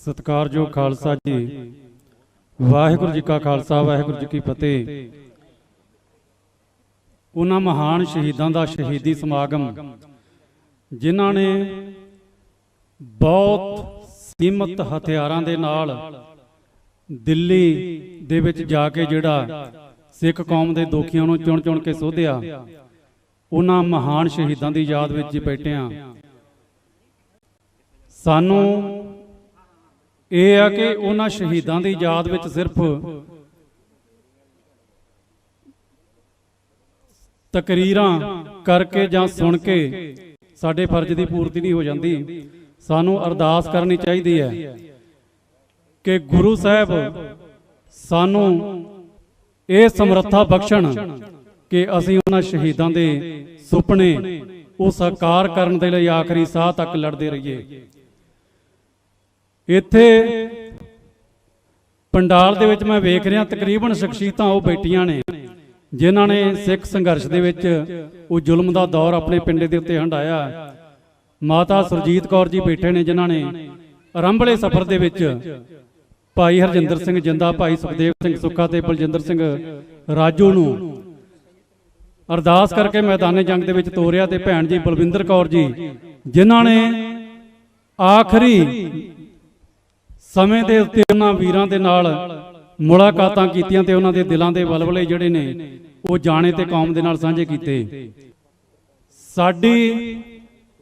ਸਤਿਕਾਰਯੋਗ ਖਾਲਸਾ ਜੀ। ਵਾਹਿਗੁਰੂ ਜੀ ਕਾ ਖਾਲਸਾ ਵਾਹਿਗੁਰੂ ਜੀ ਕੀ ਫਤਿਹ। ਉਹਨਾਂ ਮਹਾਨ ਸ਼ਹੀਦਾਂ ਦਾ ਸ਼ਹੀਦੀ ਸਮਾਗਮ ਜਿਨ੍ਹਾਂ ਨੇ ਬਹੁਤ ਸੀਮਤ ਹਥਿਆਰਾਂ ਦੇ ਨਾਲ ਦਿੱਲੀ ਦੇ ਵਿੱਚ ਜਾ ਕੇ ਜਿਹੜਾ ਸਿੱਖ ਕੌਮ ਦੇ ਦੋਖੀਆਂ ਨੂੰ ਚੁਣ ਚੁਣ ਕੇ ਸੋਧਿਆ। ਉਹਨਾਂ ਮਹਾਨ ਸ਼ਹੀਦਾਂ ਦੀ ਯਾਦ ਵਿੱਚ ਜੀ ਬੈਠੇ ਸਾਨੂੰ ਇਹ ਆ ਕਿ ਉਹਨਾਂ ਸ਼ਹੀਦਾਂ ਦੀ ਯਾਦ ਵਿੱਚ ਸਿਰਫ ਤਕਰੀਰਾਂ ਕਰਕੇ ਜਾਂ ਸੁਣ ਕੇ ਸਾਡੇ ਫਰਜ਼ ਦੀ ਪੂਰਤੀ ਨਹੀਂ ਹੋ ਜਾਂਦੀ। ਸਾਨੂੰ ਅਰਦਾਸ ਕਰਨੀ ਚਾਹੀਦੀ ਹੈ ਕਿ ਗੁਰੂ ਸਾਹਿਬ ਸਾਨੂੰ ਇਹ ਸਮਰੱਥਾ ਬਖਸ਼ਣ ਕਿ ਅਸੀਂ ਉਹਨਾਂ ਸ਼ਹੀਦਾਂ ਦੇ ਸੁਪਨੇ ਉਹ ਸਾਕਾਰ ਕਰਨ ਦੇ ਲਈ ਆਖਰੀ ਸਾਹ ਤੱਕ ਲੜਦੇ ਰਹੀਏ। ਇੱਥੇ ਪੰਡਾਲ ਦੇ ਵਿੱਚ ਮੈਂ ਵੇਖ ਰਿਹਾ, ਤਕਰੀਬਨ ਸ਼ਖਸੀਅਤਾਂ ਉਹ ਬੈਠੀਆਂ ਨੇ, ਜਿਨ੍ਹਾਂ ਨੇ ਸਿੱਖ ਸੰਘਰਸ਼ ਦੇ ਵਿੱਚ ਉਹ ਜ਼ੁਲਮ ਦਾ ਦੌਰ ਆਪਣੇ ਪਿੰਡੇ ਦੇ ਉੱਤੇ ਹੰਡਾਇਆ ਮਾਤਾ ਸੁਰਜੀਤ ਕੌਰ ਜੀ ਬੈਠੇ ਨੇ, ਜਿਨ੍ਹਾਂ ਨੇ ਆਰੰਭਲੇ ਸਫ਼ਰ ਦੇ ਵਿੱਚ ਭਾਈ ਹਰਜਿੰਦਰ ਸਿੰਘ ਜਿੰਦਾ, ਭਾਈ ਸੁਖਦੇਵ ਸਿੰਘ ਸੁੱਖਾ ਤੇ ਬਲਜਿੰਦਰ ਸਿੰਘ ਰਾਜੂ ਨੂੰ ਅਰਦਾਸ ਕਰਕੇ ਮੈਦਾਨੇ ਜੰਗ ਦੇ ਵਿੱਚ ਤੋਰਿਆ ਤੇ ਭੈਣ ਜੀ ਬਲਵਿੰਦਰ ਕੌਰ ਜੀ, ਜਿਨ੍ਹਾਂ ਨੇ ਆਖਰੀ ਸਮੇਂ ਦੇ ਉੱਤੇ ਉਹਨਾਂ ਵੀਰਾਂ ਦੇ ਨਾਲ ਮੁਲਾਕਾਤਾਂ ਕੀਤੀਆਂ ਤੇ ਉਹਨਾਂ ਦੇ ਦਿਲਾਂ ਦੇ ਵਲਵਲੇ ਜਿਹੜੇ ਨੇ, ਉਹ ਜਾਣੇ ਤੇ ਕੌਮ ਦੇ ਨਾਲ ਸਾਂਝੇ ਕੀਤੇ। ਸਾਡੀ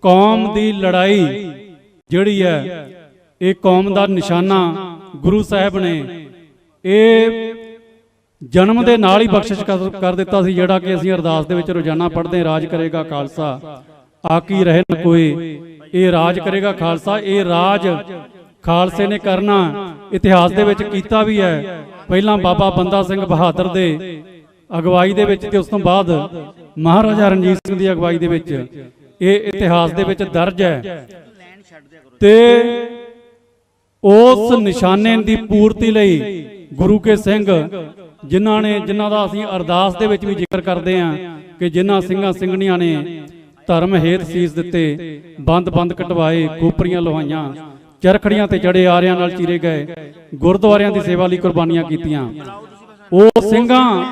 ਕੌਮ ਦੀ ਲੜਾਈ ਜਿਹੜੀ ਹੈ, ਇਹ ਕੌਮ ਦਾ ਨਿਸ਼ਾਨਾ ਗੁਰੂ ਸਾਹਿਬ ਨੇ, ਇਹ ਜਨਮ ਦੇ ਨਾਲ ਹੀ ਬਖਸ਼ਿਸ਼ ਕਰ ਦਿੱਤਾ ਸੀ, ਜਿਹੜਾ ਕਿ ਅਸੀਂ ਅਰਦਾਸ ਦੇ ਵਿੱਚ ਰੋਜ਼ਾਨਾ ਪੜ੍ਹਦੇ ਰਾਜ ਕਰੇਗਾ ਖਾਲਸਾ ਆਕੀ ਰਹੇ ਨ ਕੋਈ, ਇਹ ਰਾਜ ਕਰੇਗਾ ਖਾਲਸਾ, ਇਹ ਰਾਜ ਖਾਲਸੇ ਨੇ ਕਰਨਾ, ਇਤਿਹਾਸ ਦੇ ਵਿੱਚ ਕੀਤਾ ਵੀ ਹੈ। ਪਹਿਲਾਂ ਬਾਬਾ ਬੰਦਾ ਸਿੰਘ ਬਹਾਦਰ ਦੇ ਅਗਵਾਈ ਦੇ ਵਿੱਚ ਤੇ ਉਸ ਤੋਂ ਬਾਅਦ ਮਹਾਰਾਜਾ ਰਣਜੀਤ ਸਿੰਘ ਦੀ ਅਗਵਾਈ ਦੇ ਵਿੱਚ। ਇਹ ਇਤਿਹਾਸ ਦੇ ਵਿੱਚ ਦਰਜ ਹੈ। ਤੇ ਉਸ ਨਿਸ਼ਾਨੇ ਦੀ ਪੂਰਤੀ ਲਈ ਗੁਰੂ ਕੇ ਸਿੰਘ, ਜਿਨ੍ਹਾਂ ਨੇ, ਜਿਨ੍ਹਾਂ ਦਾ ਅਸੀਂ ਅਰਦਾਸ ਦੇ ਵਿੱਚ ਵੀ ਜ਼ਿਕਰ ਕਰਦੇ ਹਾਂ ਕਿ ਜਿਨ੍ਹਾਂ ਸਿੰਘਾਂ ਸਿੰਘਣੀਆਂ ਨੇ ਧਰਮ ਹੇਤ ਸੀਸ ਦਿੱਤੇ ਬੰਦ ਬੰਦ ਕਟਵਾਏ, ਖੋਪਰੀਆਂ ਲੋਹਾਈਆਂ ਚਰਖੜੀਆਂ ਤੇ ਜੜੇ ਆਰਿਆਂ ਨਾਲ ਚੀਰੇ ਗਏ, ਗੁਰਦੁਆਰਿਆਂ ਦੀ ਸੇਵਾ ਲਈ ਕੁਰਬਾਨੀਆਂ ਕੀਤੀਆਂ। ਉਹ ਸਿੰਘਾਂ,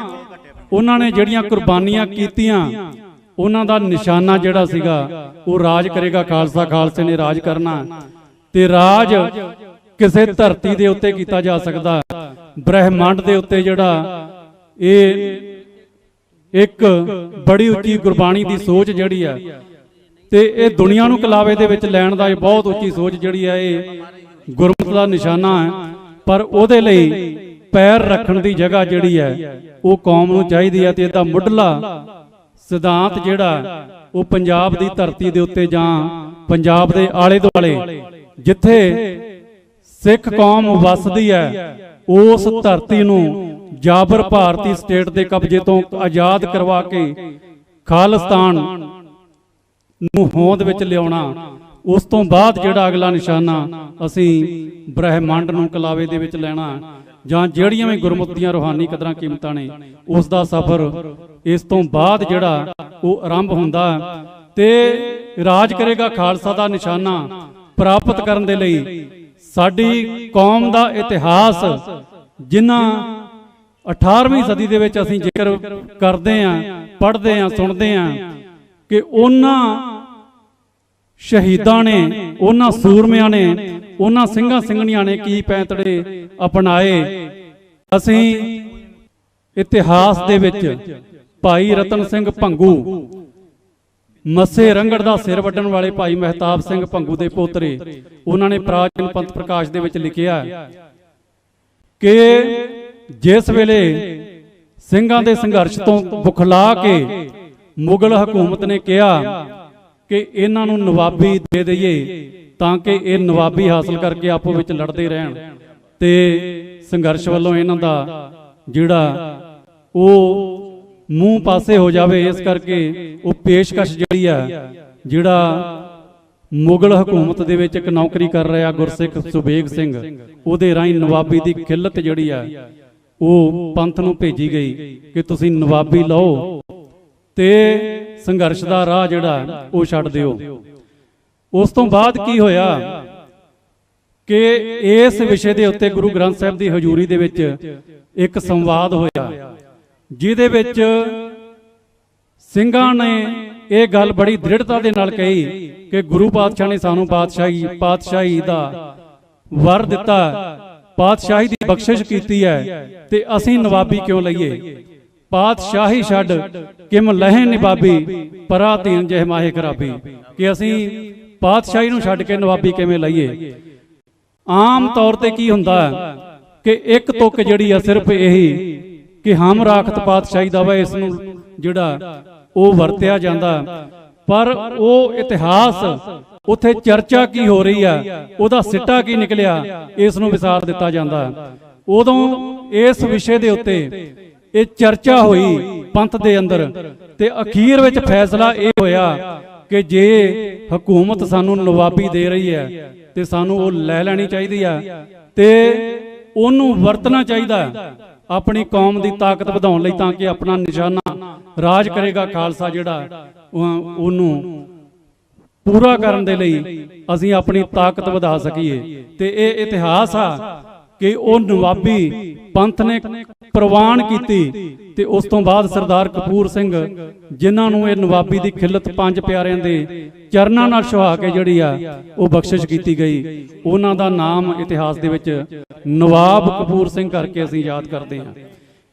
ਉਹਨਾਂ ਨੇ ਜਿਹੜੀਆਂ ਕੁਰਬਾਨੀਆਂ ਕੀਤੀਆਂ, ਉਹਨਾਂ ਦਾ ਨਿਸ਼ਾਨਾ ਜਿਹੜਾ ਸੀਗਾ, ਉਹ ਰਾਜ ਕਰੇਗਾ, ਖਾਲਸਾ ਖਾਲਸੇ ਨੇ ਰਾਜ ਕਰਨਾ। ਤੇ ਰਾਜ ਕਿਸੇ ਧਰਤੀ ਦੇ ਉੱਤੇ ਕੀਤਾ ਜਾ ਸਕਦਾ। ਬ੍ਰਹਿਮੰਡ ਦੇ ਉੱਤੇ ਜਿਹੜਾ, ਇਹ ਇੱਕ ਬੜੀ ਉੱਚੀ ਗੁਰਬਾਣੀ ਦੀ ਸੋਚ ਜਿਹੜੀ ਆ ਤੇ ਇਹ ਦੁਨੀਆ ਨੂੰ ਕਲਾਵੇ ਦੇ ਵਿੱਚ ਲੈਣ ਦਾ ਇਹ ਬਹੁਤ ਉੱਚੀ ਸੋਚ ਜਿਹੜੀ ਹੈ, ਇਹ ਗੁਰਮਤ ਦਾ ਨਿਸ਼ਾਨਾ ਹੈ। ਪਰ ਉਹਦੇ ਲਈ ਪੈਰ ਰੱਖਣ ਦੀ ਜਗ੍ਹਾ ਜਿਹੜੀ ਹੈ, ਉਹ ਕੌਮ ਨੂੰ ਚਾਹੀਦੀ ਹੈ ਤੇ ਇਹਦਾ ਮੁੱਢਲਾ ਸਿਧਾਂਤ ਜਿਹੜਾ, ਉਹ ਪੰਜਾਬ ਦੀ ਧਰਤੀ ਦੇ ਉੱਤੇ ਜਾਂ ਪੰਜਾਬ ਦੇ ਆਲੇ ਦੁਆਲੇ, ਜਿੱਥੇ ਸਿੱਖ ਕੌਮ ਵਸਦੀ ਹੈ, ਉਸ ਧਰਤੀ ਨੂੰ ਜਾਬਰ ਭਾਰਤੀ ਸਟੇਟ ਦੇ ਕਬਜ਼ੇ ਤੋਂ ਆਜ਼ਾਦ ਕਰਵਾ ਕੇ ਖਾਲਿਸਤਾਨ ਨੂੰ ਹੋਂਦ ਵਿੱਚ ਲਿਆਉਣਾ, ਉਸ ਤੋਂ ਬਾਅਦ ਜਿਹੜਾ ਅਗਲਾ ਨਿਸ਼ਾਨਾ ਅਸੀਂ ਬ੍ਰਹਿਮੰਡ ਨੂੰ ਕਲਾਵੇ ਦੇ ਵਿੱਚ ਲੈਣਾ ਜਾਂ ਜਿਹੜੀਆਂ ਵੀ ਗੁਰਮੁਖ ਦੀਆਂ ਰੋਹਾਨੀ ਕਦਰਾਂ ਕੀਮਤਾਂ ਨੇ, ਉਸ ਦਾ ਸਫ਼ਰ ਇਸ ਤੋਂ ਬਾਅਦ ਜਿਹੜਾ ਉਹ ਆਰੰਭ ਹੁੰਦਾ ਤੇ ਰਾਜ ਕਰੇਗਾ ਖਾਲਸਾ ਦਾ ਨਿਸ਼ਾਨਾ ਪ੍ਰਾਪਤ ਕਰਨ ਦੇ ਲਈ ਸਾਡੀ ਕੌਮ ਦਾ ਇਤਿਹਾਸ ਜਿਨ੍ਹਾਂ 18ਵੀਂ ਸਦੀ ਦੇ ਵਿੱਚ ਅਸੀਂ ਜ਼ਿਕਰ ਕਰਦੇ ਆਂ ਪੜ੍ਹਦੇ ਆਂ ਸੁਣਦੇ ਆਂ ਕਿ ਉਹਨਾਂ ਸ਼ਹੀਦਾਂ ਨੇ, ਉਹਨਾਂ ਸੂਰਮਿਆਂ ਨੇ, ਉਹਨਾਂ ਸਿੰਘਾਂ ਸਿੰਘਣੀਆਂ ਨੇ ਕੀ ਪੈਂਤੜੇ ਅਪਣਾਏ। ਅਸੀਂ ਇਤਿਹਾਸ ਦੇ ਵਿੱਚ ਭਾਈ ਰਤਨ ਸਿੰਘ ਭੰਗੂ, ਮੱਸੇ ਰੰਗੜ ਦਾ ਸਿਰ ਵੱਢਣ ਵਾਲੇ ਭਾਈ ਮਹਿਤਾਬ ਸਿੰਘ ਭੰਗੂ ਦੇ ਪੋਤਰੇ, ਉਹਨਾਂ ਨੇ ਪ੍ਰਾਚੀਨ ਪੰਥ ਪ੍ਰਕਾਸ਼ ਦੇ ਵਿੱਚ ਲਿਖਿਆ ਕਿ ਜਿਸ ਵੇਲੇ ਸਿੰਘਾਂ ਦੇ ਸੰਘਰਸ਼ ਤੋਂ ਬੁਖਲਾ ਕੇ ਮੁਗਲ ਹਕੂਮਤ ਨੇ ਕਿਹਾ ਕਿ ਇਹਨਾਂ ਨੂੰ ਨਵਾਬੀ ਦੇ ਦਈਏ ਤਾਂ ਕਿ ਇਹ ਨਵਾਬੀ ਹਾਸਲ ਕਰਕੇ ਆਪੋ ਵਿੱਚ ਲੜਦੇ ਰਹਿਣ। ਤੇ ਸੰਘਰਸ਼ ਵੱਲੋਂ ਇਹਨਾਂ ਦਾ ਜਿਹੜਾ ਉਹ ਮੂੰਹ ਪਾਸੇ ਹੋ ਜਾਵੇ, ਇਸ ਕਰਕੇ ਉਹ ਪੇਸ਼ਕਸ਼ ਜਿਹੜੀ ਆ, ਜਿਹੜਾ ਮੁਗਲ ਹਕੂਮਤ ਦੇ ਵਿੱਚ ਇੱਕ ਨੌਕਰੀ ਕਰ ਰਿਹਾ ਗੁਰਸਿੱਖ ਸੁਬੇਗ ਸਿੰਘ, ਉਹਦੇ ਰਾਹੀਂ ਨਵਾਬੀ ਦੀ ਖਿੱਲਤ ਜਿਹੜੀ ਆ, ਉਹ ਪੰਥ ਨੂੰ ਭੇਜੀ ਗਈ ਕਿ ਤੁਸੀਂ ਨਵਾਬੀ ਲਓ। ਤੇ ਸੰਘਰਸ਼ ਦਾ ਰਾਹ ਜਿਹੜਾ, ਉਹ ਛੱਡ ਦਿਓ। ਉਸ ਤੋਂ ਬਾਅਦ ਕੀ ਹੋਇਆ ਕਿ ਇਸ ਵਿਸ਼ੇ ਦੇ ਉੱਤੇ ਗੁਰੂ ਗ੍ਰੰਥ ਸਾਹਿਬ ਦੀ ਹਜ਼ੂਰੀ ਦੇ ਵਿੱਚ ਇੱਕ ਸੰਵਾਦ ਹੋਇਆ, ਜਿਹਦੇ ਵਿੱਚ ਸਿੰਘਾਂ ਨੇ ਇਹ ਗੱਲ ਬੜੀ ਦ੍ਰਿੜਤਾ ਦੇ ਨਾਲ ਕਹੀ ਕਿ ਗੁਰੂ ਪਾਤਸ਼ਾਹ ਨੇ ਸਾਨੂੰ ਪਾਤਸ਼ਾਹੀ ਪਾਤਸ਼ਾਹੀ ਦਾ ਵਰ ਦਿੱਤਾ, ਪਾਤਸ਼ਾਹੀ ਦੀ ਬਖਸ਼ਿਸ਼ ਕੀਤੀ ਹੈ ਤੇ ਅਸੀਂ ਨਵਾਬੀ ਕਿਉਂ ਲਈਏ? ਪਾਤਸ਼ਾਹੀ ਛੱਡ ਕਿਮ ਲਹਿ ਨਿਵਾਬੀ ਪਰਾ ਤੀਨ ਜਹ ਮਾਹੇ ਖਰਾਬੀ। ਕਿ ਅਸੀਂ ਪਾਤਸ਼ਾਹੀ ਨੂੰ ਛੱਡ ਕੇ ਨਵਾਬੀ ਕਿਵੇਂ ਲਈਏ? ਆਮ ਤੌਰ ਤੇ ਕੀ ਹੁੰਦਾ ਕਿ ਇੱਕ ਤੁਕ ਜਿਹੜੀ ਆ ਸਿਰਫ ਇਹੀ ਕਿ ਹਮ ਰਾਖਤ ਪਾਤਸ਼ਾਹੀ ਦਾ ਵਾ, ਇਸ ਨੂੰ ਜਿਹੜਾ ਉਹ ਵਰਤਿਆ ਜਾਂਦਾ। ਪਰ ਉਹ ਇਤਿਹਾਸ, ਉੱਥੇ ਚਰਚਾ ਕੀ ਹੋ ਰਹੀ ਆ, ਉਹਦਾ ਸਿੱਟਾ ਕੀ ਨਿਕਲਿਆ, ਇਸ ਨੂੰ ਵਿਸਾਰ ਦਿੱਤਾ ਜਾਂਦਾ। ਉਦੋਂ ਇਸ ਵਿਸ਼ੇ ਦੇ ਉੱਤੇ ਇਹ ਚਰਚਾ ਹੋਈ ਪੰਥ ਦੇ ਅੰਦਰ। ਤੇ ਅਖੀਰ ਵਿੱਚ ਫੈਸਲਾ ਇਹ ਹੋਇਆ ਕਿ ਜੇ ਹਕੂਮਤ ਸਾਨੂੰ ਨਵਾਬੀ ਦੇ ਰਹੀ ਹੈ ਤੇ ਸਾਨੂੰ ਉਹ ਲੈ ਲੈਣੀ ਚਾਹੀਦੀ ਆ ਤੇ ਉਹਨੂੰ ਵਰਤਣਾ ਚਾਹੀਦਾ। ਆਪਣੀ ਕੌਮ ਦੀ ਤਾਕਤ ਵਧਾਉਣ ਲਈ ਤਾਂ ਕਿ ਆਪਣਾ ਨਿਸ਼ਾਨਾ ਰਾਜ ਕਰੇਗਾ ਖਾਲਸਾ ਜਿਹੜਾ ਉਹ- ਉਹਨੂੰ ਪੂਰਾ ਕਰਨ ਦੇ ਲਈ ਅਸੀਂ ਆਪਣੀ ਤਾਕਤ ਵਧਾ ਸਕੀਏ। ਤੇ ਇਹ ਇਤਿਹਾਸ ਆ। ਕਿ ਉਹ ਨਵਾਬੀ ਪੰਥ ਨੇ ਪ੍ਰਵਾਨ ਕੀਤੀ ਤੇ ਉਸ ਤੋਂ ਬਾਅਦ ਸਰਦਾਰ ਕਪੂਰ ਸਿੰਘ, ਜਿਨ੍ਹਾਂ ਨੂੰ ਇਹ ਨਵਾਬੀ ਦੀ ਖਿਲਤ ਪੰਜ ਪਿਆਰਿਆਂ ਦੇ ਚਰਨਾਂ ਨਾਲ ਸੁਹਾ ਕੇ ਜਿਹੜੀ ਆ, ਉਹ ਬਖਸ਼ਿਸ਼ ਕੀਤੀ ਗਈ। ਉਹਨਾਂ ਦਾ ਨਾਮ ਇਤਿਹਾਸ ਦੇ ਵਿੱਚ ਨਵਾਬ ਕਪੂਰ ਸਿੰਘ ਕਰਕੇ ਅਸੀਂ ਯਾਦ ਕਰਦੇ ਹਾਂ।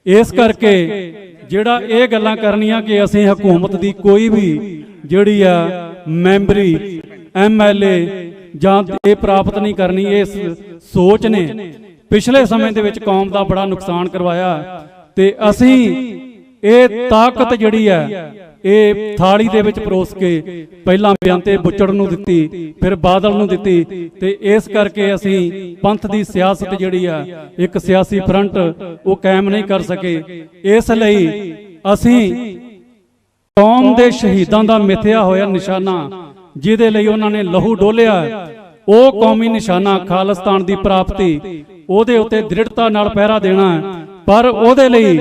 ਇਸ ਕਰਕੇ ਜਿਹੜਾ ਇਹ ਗੱਲਾਂ ਕਰਨੀਆਂ ਕਿ ਅਸੀਂ ਹਕੂਮਤ ਦੀ ਕੋਈ ਵੀ ਜਿਹੜੀ ਆ, ਮੈਂਬਰੀ ਐਮਐਲਏ ਜਾਂ ਇਹ ਪ੍ਰਾਪਤ ਨਹੀਂ ਕਰਨੀ ਇਸ ਸੋਚ ਨੇ ਪਿਛਲੇ ਸਮੇਂ ਦੇ ਵਿੱਚ ਕੌਮ ਦਾ ਬੜਾ ਨੁਕਸਾਨ ਕਰਵਾਇਆ ਤੇ ਅਸੀਂ ਇਹ ਤਾਕਤ ਜਿਹੜੀ ਹੈ, ਇਹ ਥਾਲੀ ਦੇ ਵਿੱਚ ਪਰੋਸ ਕੇ ਪਹਿਲਾਂ ਬਿਆੰਤੇ ਬੁੱਚੜ ਨੂੰ ਦਿੱਤੀ, ਫਿਰ ਬਾਦਲ ਨੂੰ ਦਿੱਤੀ ਤੇ ਇਸ ਕਰਕੇ ਅਸੀਂ ਪੰਥ ਦੀ ਸਿਆਸਤ ਜਿਹੜੀ ਆ, ਇੱਕ ਸਿਆਸੀ ਫਰੰਟ, ਉਹ ਕਾਇਮ ਨਹੀਂ ਕਰ ਸਕੇ। ਇਸ ਲਈ ਅਸੀਂ ਕੌਮ ਦੇ ਸ਼ਹੀਦਾਂ ਦਾ ਮਿਥਿਆ ਹੋਇਆ ਨਿਸ਼ਾਨਾ, ਜਿਹਦੇ ਲਈ ਉਹਨਾਂ ਨੇ ਲਹੂ ਡੋਲਿਆ, ਉਹ ਕੌਮੀ ਨਿਸ਼ਾਨਾ ਖਾਲਿਸਤਾਨ ਦੀ ਪ੍ਰਾਪਤੀ ਉਹਦੇ ਉੱਤੇ ਦ੍ਰਿੜਤਾ ਨਾਲ ਪਹਿਰਾ ਦੇਣਾ ਪਰ ਉਹਦੇ ਲਈ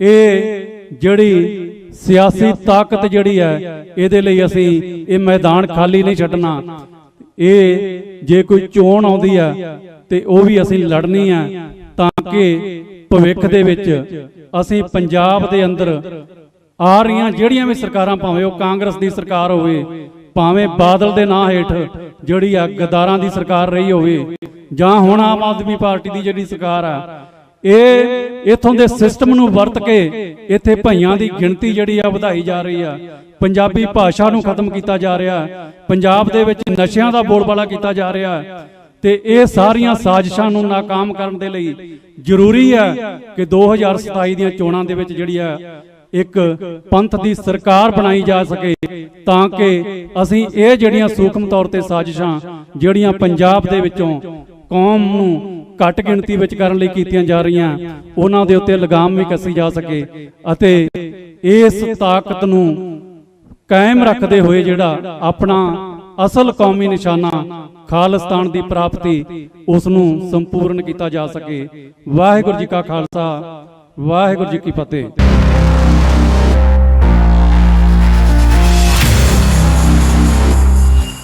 ਇਹ ਜਿਹੜੀ ਸਿਆਸੀ ਤਾਕਤ ਜਿਹੜੀ ਹੈ, ਇਹਦੇ ਲਈ ਅਸੀਂ ਇਹ ਮੈਦਾਨ ਖਾਲੀ ਨਹੀਂ ਛੱਡਣਾ। ਇਹ ਜੇ ਕੋਈ ਚੋਣ ਆਉਂਦੀ ਆ ਤੇ ਉਹ ਵੀ ਅਸੀਂ ਲੜਨੀ ਆ ਤਾਂ ਕਿ ਭਵਿੱਖ ਦੇ ਵਿੱਚ ਅਸੀਂ ਪੰਜਾਬ ਦੇ ਅੰਦਰ ਆ ਰਹੀਆਂ ਜਿਹੜੀਆਂ ਵੀ ਸਰਕਾਰਾਂ ਭਾਵੇਂ ਉਹ ਕਾਂਗਰਸ ਦੀ ਸਰਕਾਰ ਹੋਵੇ ਭਾਵੇਂ ਬਾਦਲ ਦੇ ਨਾਂ ਹੇਠ ਜਿਹੜੀ ਆ ਗਦਾਰਾਂ ਦੀ ਸਰਕਾਰ ਰਹੀ ਹੋਵੇ ਜਾਂ ਹੁਣ ਆਮ ਆਦਮੀ ਪਾਰਟੀ ਦੀ ਜਿਹੜੀ ਸਰਕਾਰ ਆ, ਇਹ ਇਥੋਂ ਦੇ ਸਿਸਟਮ ਨੂੰ ਵਰਤ ਕੇ ਇੱਥੇ ਭਈਆਂ ਦੀ ਗਿਣਤੀ ਜਿਹੜੀ ਆ ਵਧਾਈ ਜਾ ਰਹੀ ਆ। ਪੰਜਾਬੀ ਭਾਸ਼ਾ ਨੂੰ ਖਤਮ ਕੀਤਾ ਜਾ ਰਿਹਾ, ਪੰਜਾਬ ਦੇ ਵਿੱਚ ਨਸ਼ਿਆਂ ਦਾ ਬੋਲਬਾਲਾ ਕੀਤਾ ਜਾ ਰਿਹਾ ਤੇ ਇਹ ਸਾਰੀਆਂ ਸਾਜ਼ਿਸ਼ਾਂ ਨੂੰ ਨਾਕਾਮ ਕਰਨ ਦੇ ਲਈ ਜ਼ਰੂਰੀ ਹੈ ਕਿ 2027 ਦੀਆਂ ਚੋਣਾਂ ਦੇ ਵਿੱਚ ਜਿਹੜੀ ਆ ਇੱਕ ਪੰਥ ਦੀ ਸਰਕਾਰ ਬਣਾਈ ਜਾ ਸਕੇ ਤਾਂ ਕਿ ਅਸੀਂ ਇਹ ਜਿਹੜੀਆਂ ਸੂਖਮ ਤੌਰ ਤੇ ਸਾਜ਼ਿਸ਼ਾਂ ਜਿਹੜੀਆਂ ਪੰਜਾਬ ਦੇ ਵਿੱਚੋਂ ਕੌਮ ਨੂੰ ਘੱਟ ਗਿਣਤੀ ਵਿੱਚ ਕਰਨ ਲਈ ਕੀਤੀਆਂ ਜਾ ਰਹੀਆਂ, ਉਹਨਾਂ ਦੇ ਉੱਤੇ ਲਗਾਮ ਵੀ ਕੱਸੀ ਜਾ ਸਕੇ ਅਤੇ ਇਸ ਤਾਕਤ ਨੂੰ ਕਾਇਮ ਰੱਖਦੇ ਹੋਏ ਜਿਹੜਾ ਆਪਣਾ ਅਸਲ ਕੌਮੀ ਨਿਸ਼ਾਨਾ ਖਾਲਸਤਾਨ ਦੀ ਪ੍ਰਾਪਤੀ ਉਸ ਨੂੰ ਸੰਪੂਰਨ ਕੀਤਾ ਜਾ ਸਕੇ। ਵਾਹਿਗੁਰੂ ਜੀ ਕਾ ਖਾਲਸਾ, ਵਾਹਿਗੁਰੂ ਜੀ ਕੀ ਫਤਿਹ।